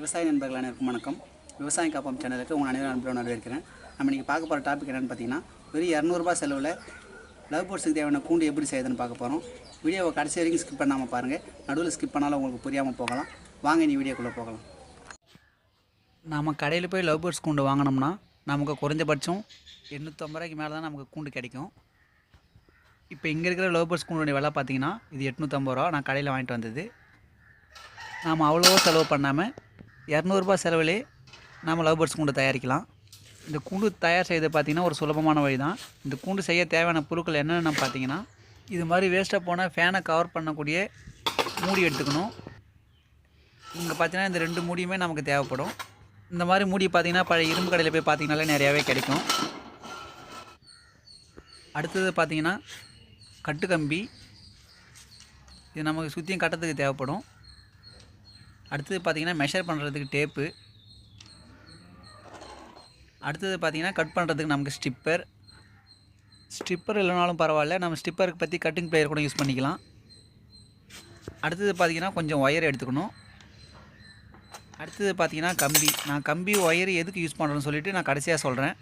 விவசாய நண்பர்கள் அனைவருக்கும் வணக்கம். விவசாய காப்பம் சேனலுக்கு உங்கள் அனைவரும் அன்புடன் வரவேற்கிறேன். நம்ம இன்றைக்கி பார்க்க போகிற டாபிக் என்னென்னு பார்த்தீங்கன்னா வெறும் இரநூறுபா செலவில் லவ் போர்ட்ஸுக்கு தேவையான கூண்டு எப்படி செய்யுதுன்னு பார்க்க போகிறோம் வீடியோவை கடைசி வரைக்கும் ஸ்கிப் பண்ணாமல் பாருங்கள் நடுவில் ஸ்கிப் பண்ணாலும் உங்களுக்கு புரியாமல் போகலாம். வாங்க நீ வீடியோக்குள்ளே போகலாம். நாம் கடையில் போய் லவ் போர்ட்ஸ் கூண்டு வாங்கினோம்னா நமக்கு குறைஞ்சபட்சம் எண்ணூற்றம்பது ரூபாய்க்கு மேலே தான் நமக்கு கூண்டு கிடைக்கும். இப்போ இங்கே இருக்கிற லவ் பேர்ட்ஸ் கூண்டுடைய விலை பார்த்தீங்கன்னா இது எட்நூற்றம்பது ரூபா. நான் கடையில் வாங்கிட்டு வந்தது. நாம் அவ்வளோவா செலவு பண்ணாமல் இரநூறுபா செலவிலே நாம் லவ் பேர்ட்ஸ் கூண்டு தயாரிக்கலாம். இந்த கூண்டு தயார் செய்து பார்த்திங்கன்னா ஒரு சுலபமான வழி தான் இந்த கூண்டு செய்ய தேவையான பொருட்கள் என்னென்னு பார்த்தீங்கன்னா இது மாதிரி வேஸ்ட்டாக போனால் ஃபேனை கவர் பண்ணக்கூடிய மூடி எடுத்துக்கணும். இங்கே பார்த்தீங்கன்னா இந்த ரெண்டு மூடியுமே நமக்கு தேவைப்படும். இந்த மாதிரி மூடி பார்த்தீங்கன்னா பழைய இரும்பு கடையில் போய் பார்த்திங்கனாலே நிறையாவே கிடைக்கும். அடுத்தது பார்த்தீங்கன்னா கட்டுக்கம்பி இது நமக்கு சுற்றியும் கட்டத்துக்கு தேவைப்படும். அடுத்தது பார்த்தீங்கன்னா மெஷர் பண்ணுறதுக்கு டேப்பு அடுத்தது பார்த்தீங்கன்னா கட் பண்ணுறதுக்கு நமக்கு ஸ்டிப்பர் ஸ்டிப்பர் இல்லைனாலும் பரவாயில்ல. நம்ம ஸ்டிப்பருக்கு பற்றி கட்டிங் பிளேயர் கூட யூஸ் பண்ணிக்கலாம். அடுத்தது பார்த்தீங்கன்னா கொஞ்சம் ஒயர் எடுத்துக்கணும். அடுத்தது பார்த்திங்கன்னா கம்பி. நான் கம்பி ஒயர் எதுக்கு யூஸ் பண்ணுறேன்னு சொல்லிவிட்டு நான் கடைசியாக சொல்கிறேன்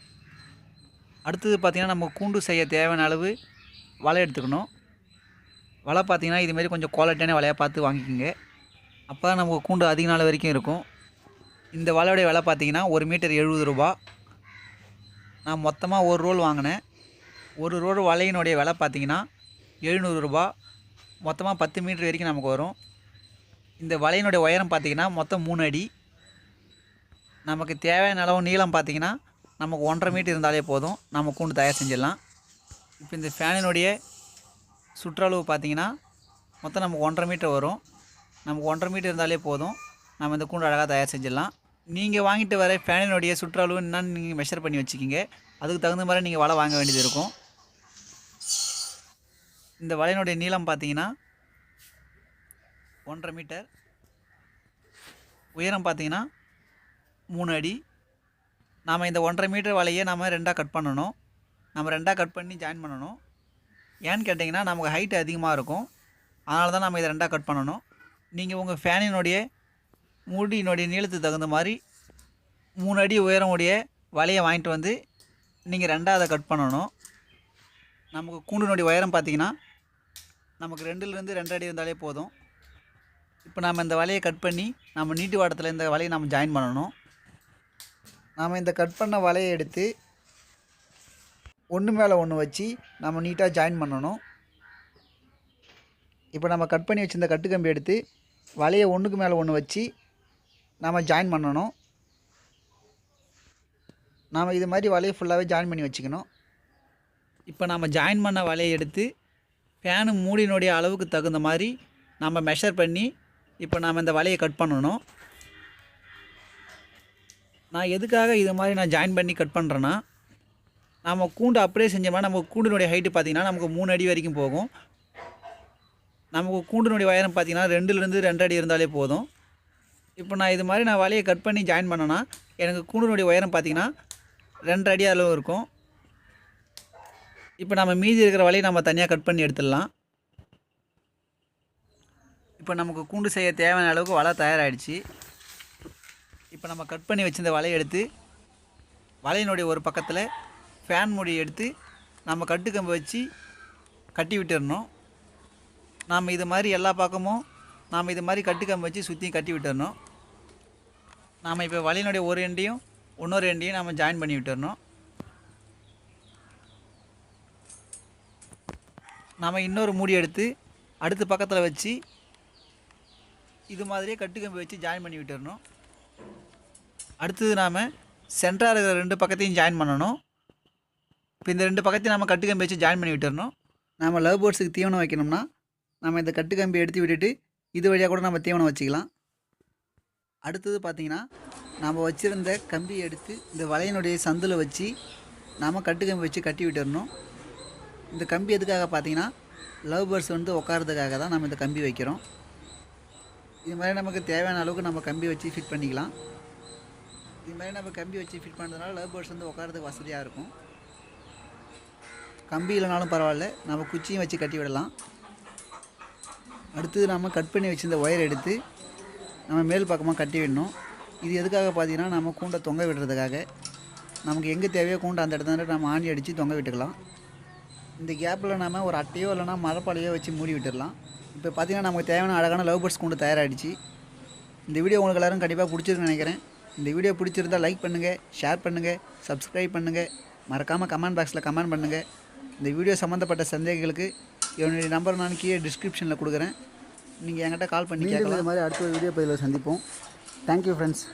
அடுத்தது பார்த்திங்கன்னா நம்ம கூண்டு செய்ய தேவையான அளவு வலை எடுத்துக்கணும். வலை பார்த்திங்கன்னா இதுமாரி கொஞ்சம் குவாலிட்டியான வலையாக பார்த்து வாங்கிக்கோங்க. அப்போ தான் நமக்கு கூண்டு அதிக நாள் வரைக்கும் இருக்கும். இந்த வலையுடைய விலை பார்த்தீங்கன்னா ஒரு மீட்டர் எழுபது ரூபா. நான் மொத்தமாக ஒரு ரோல் வாங்கினேன். ஒரு ரோல் வலையினுடைய விலை பார்த்தீங்கன்னா எழுநூறு ரூபா. மொத்தமாக பத்து மீட்டர் வரைக்கும் நமக்கு வரும். இந்த வலையினுடைய உயரம் பார்த்தீங்கன்னா மொத்தம் மூணு அடி. நமக்கு தேவையான அளவு நீளம் பார்த்தீங்கன்னா நமக்கு ஒன்றரை மீட்டர் இருந்தாலே போதும். நம்ம கூண்டு தயார் செஞ்சிடலாம். இப்போ இந்த ஃபேனினுடைய சுற்றளவு பார்த்தீங்கன்னா மொத்தம் நமக்கு ஒன்றரை மீட்டர் வரும். நமக்கு ஒன்றரை மீட்டர் இருந்தாலே போதும். நம்ம இந்த கூண்டு அழகாக தயார் செஞ்சிடலாம். நீங்கள் வாங்கிட்டு வர ஃபேனினுடைய சுற்றளவு என்னன்னு நீங்கள் மெஷர் பண்ணி வச்சுக்கிங்க. அதுக்கு தகுந்த மாதிரி நீங்கள் வலை வாங்க வேண்டியது இருக்கும். இந்த வலையினுடைய நீளம் பார்த்தீங்கன்னா ஒன்றரை மீட்டர் உயரம் பார்த்தீங்கன்னா மூணு அடி. நாம் இந்த ஒன்றரை மீட்டர் வலையை நாம் ரெண்டாக கட் பண்ணணும். நம்ம ரெண்டாக கட் பண்ணி ஜாயின் பண்ணணும். ஏன்னு கேட்டிங்கன்னா நமக்கு ஹைட் அதிகமாக இருக்கும். அதனால தான் நம்ம இதை ரெண்டாக கட் பண்ணணும். நீங்கள் உங்கள் ஃபேனினுடைய மூடியினுடைய நீளத்துக்கு தகுந்த மாதிரி மூணு அடி உயரம் உடைய வலையை வாங்கிட்டு வந்து நீங்கள் ரெண்டாவதை கட் பண்ணணும். நமக்கு கூண்டினுடைய உயரம் பார்த்தீங்கன்னா நமக்கு ரெண்டுலேருந்து ரெண்டு அடி இருந்தாலே போதும். இப்போ நாம் இந்த வலையை கட் பண்ணி நம்ம நீட்டு வாட்டத்தில் இந்த வலையை நம்ம ஜாயின் பண்ணணும். நாம் இந்த கட் பண்ண வலையை எடுத்து ஒன்று மேலே ஒன்று வச்சு நம்ம நீட்டாக ஜாயின் பண்ணணும். இப்போ நம்ம கட் பண்ணி வச்சுருந்த கட்டுக்கம்பி எடுத்து வலையை ஒன்றுக்கு மேலே ஒன்று வச்சு நாம் ஜாயின் பண்ணணும். நாம் இது மாதிரி வலையை ஃபுல்லாகவே ஜாயின் பண்ணி வச்சுக்கணும். இப்போ நாம் ஜாயின் பண்ண வலையை எடுத்து ஃபேனு மூடினுடைய அளவுக்கு தகுந்த மாதிரி நம்ம மெஷர் பண்ணி இப்போ நாம் இந்த வலையை கட் பண்ணணும். நான் எதுக்காக இது மாதிரி நான் ஜாயின் பண்ணி கட் பண்ணுறேன்னா நம்ம கூண்டு அப்படியே செஞ்சோம்னா நம்ம கூண்டினுடைய ஹைட்டு பார்த்திங்கன்னா நமக்கு மூணு அடி வரைக்கும் போகும். நமக்கு கூண்டினுடைய உயரம் பார்த்திங்கன்னா ரெண்டுலேருந்து ரெண்டு அடி இருந்தாலே போதும். இப்போ நான் இது மாதிரி நான் வலையை கட் பண்ணி ஜாயின் பண்ணேன்னா எனக்கு கூண்டினுடைய உயரம் பார்த்திங்கன்னா ரெண்டு அடி அளவு இருக்கும். இப்போ நம்ம மீதி இருக்கிற வலையை நம்ம தனியாக கட் பண்ணி எடுத்துடலாம். இப்போ நமக்கு கூண்டு செய்ய தேவையான அளவுக்கு வலை தயாராகிடுச்சு இப்போ நம்ம கட் பண்ணி வச்சிருந்த வலையை எடுத்து வலையினுடைய ஒரு பக்கத்தில் ஃபேன் மூடி எடுத்து நம்ம கட்டுக்கம்பு வச்சு கட்டி விட்டுறணும். நாம் இது மாதிரி எல்லா பக்கமும் நாம் இது மாதிரி கட்டுக்கம்பு வச்சு சுற்றியும் கட்டி விட்டுறணும். நாம் இப்போ வலையினுடைய ஒரு எண்டையும் இன்னொரு எண்டையும் நம்ம ஜாயின் பண்ணி விட்டுறணும். நாம் இன்னொரு மூடி எடுத்து அடுத்த பக்கத்தில் வச்சு இது மாதிரியே கட்டுக்கம்பு வச்சு ஜாயின் பண்ணி விட்டுறணும். அடுத்தது நாம் சென்டராக இருக்கிற ரெண்டு பக்கத்தையும் ஜாயின் பண்ணணும். இப்போ இந்த ரெண்டு பக்கத்தையும் நம்ம கட்டுக்கம்பி வச்சு ஜாயின் பண்ணி விட்டுறணும். நம்ம லவ் பேர்ட்ஸுக்கு தீவனம் வைக்கணும்னா நம்ம இந்த கட்டு கம்பி எடுத்து விட்டுட்டு இது வழியாக கூட நம்ம தீவனம் வச்சுக்கலாம். அடுத்தது பார்த்திங்கன்னா நம்ம வச்சுருந்த கம்பியை எடுத்து இந்த வலையினுடைய சந்தில் வச்சு நாம் கட்டுக்கம்பி வச்சு கட்டி விட்டுறணும். இந்த கம்பி எதுக்காக பார்த்தீங்கன்னா லவ் பேர்ட்ஸ் வந்து உட்காரதுக்காக தான் நம்ம இந்த கம்பி வைக்கிறோம். இது மாதிரி நமக்கு தேவையான அளவுக்கு நம்ம கம்பி வச்சு ஃபிட் பண்ணிக்கலாம். இது மாதிரி நம்ம கம்பி வச்சு ஃபிட் பண்ணுறதுனால லவ் பேர்ட்ஸ் வந்து உட்காரதுக்கு வசதியாக இருக்கும். கம்பி இல்லைனாலும் பரவாயில்ல. நம்ம குச்சியும் வச்சு கட்டி விடலாம். அடுத்தது நம்ம கட் பண்ணி வச்சுருந்த ஒயர் எடுத்து நம்ம மேல் பக்கமாக கட்டி விடணும். இது எதுக்காக பார்த்தீங்கன்னா நம்ம கூண்டை தொங்க விடுறதுக்காக. நமக்கு எங்கே தேவையோ கூண்டை அந்த இடத்துல நம்ம ஆணி அடித்து தொங்க விட்டுக்கலாம். இந்த கேப்பில் நம்ம ஒரு அட்டையோ இல்லைனா மரப்பாலையோ வச்சு மூடி விட்டுடலாம் இப்போ பார்த்தீங்கன்னா நமக்கு தேவையான அழகான லவ் பேர்ட்ஸ் கூண்டு தயாராகிடுச்சு இந்த வீடியோ உங்களுக்கு எல்லாரும் கண்டிப்பாக பிடிச்சிருக்குன்னு நினைக்கிறேன். இந்த வீடியோ பிடிச்சிருந்தால் லைக் பண்ணுங்கள் ஷேர் பண்ணுங்கள் சப்ஸ்கிரைப் பண்ணுங்கள் மறக்காமல் கமெண்ட் பாக்ஸில் கமெண்ட் பண்ணுங்கள் இந்த வீடியோ சம்மந்தப்பட்ட சந்தேகங்களுக்கு என்னுடைய நம்பர் நான் கீழே டிஸ்கிரிப்ஷனில் கொடுக்குறேன். நீங்கள் என்கிட்ட கால் பண்ணி கேட்கலாம். இது மாதிரி அடுத்த ஒரு வீடியோ பதிவில் சந்திப்போம். Thank you friends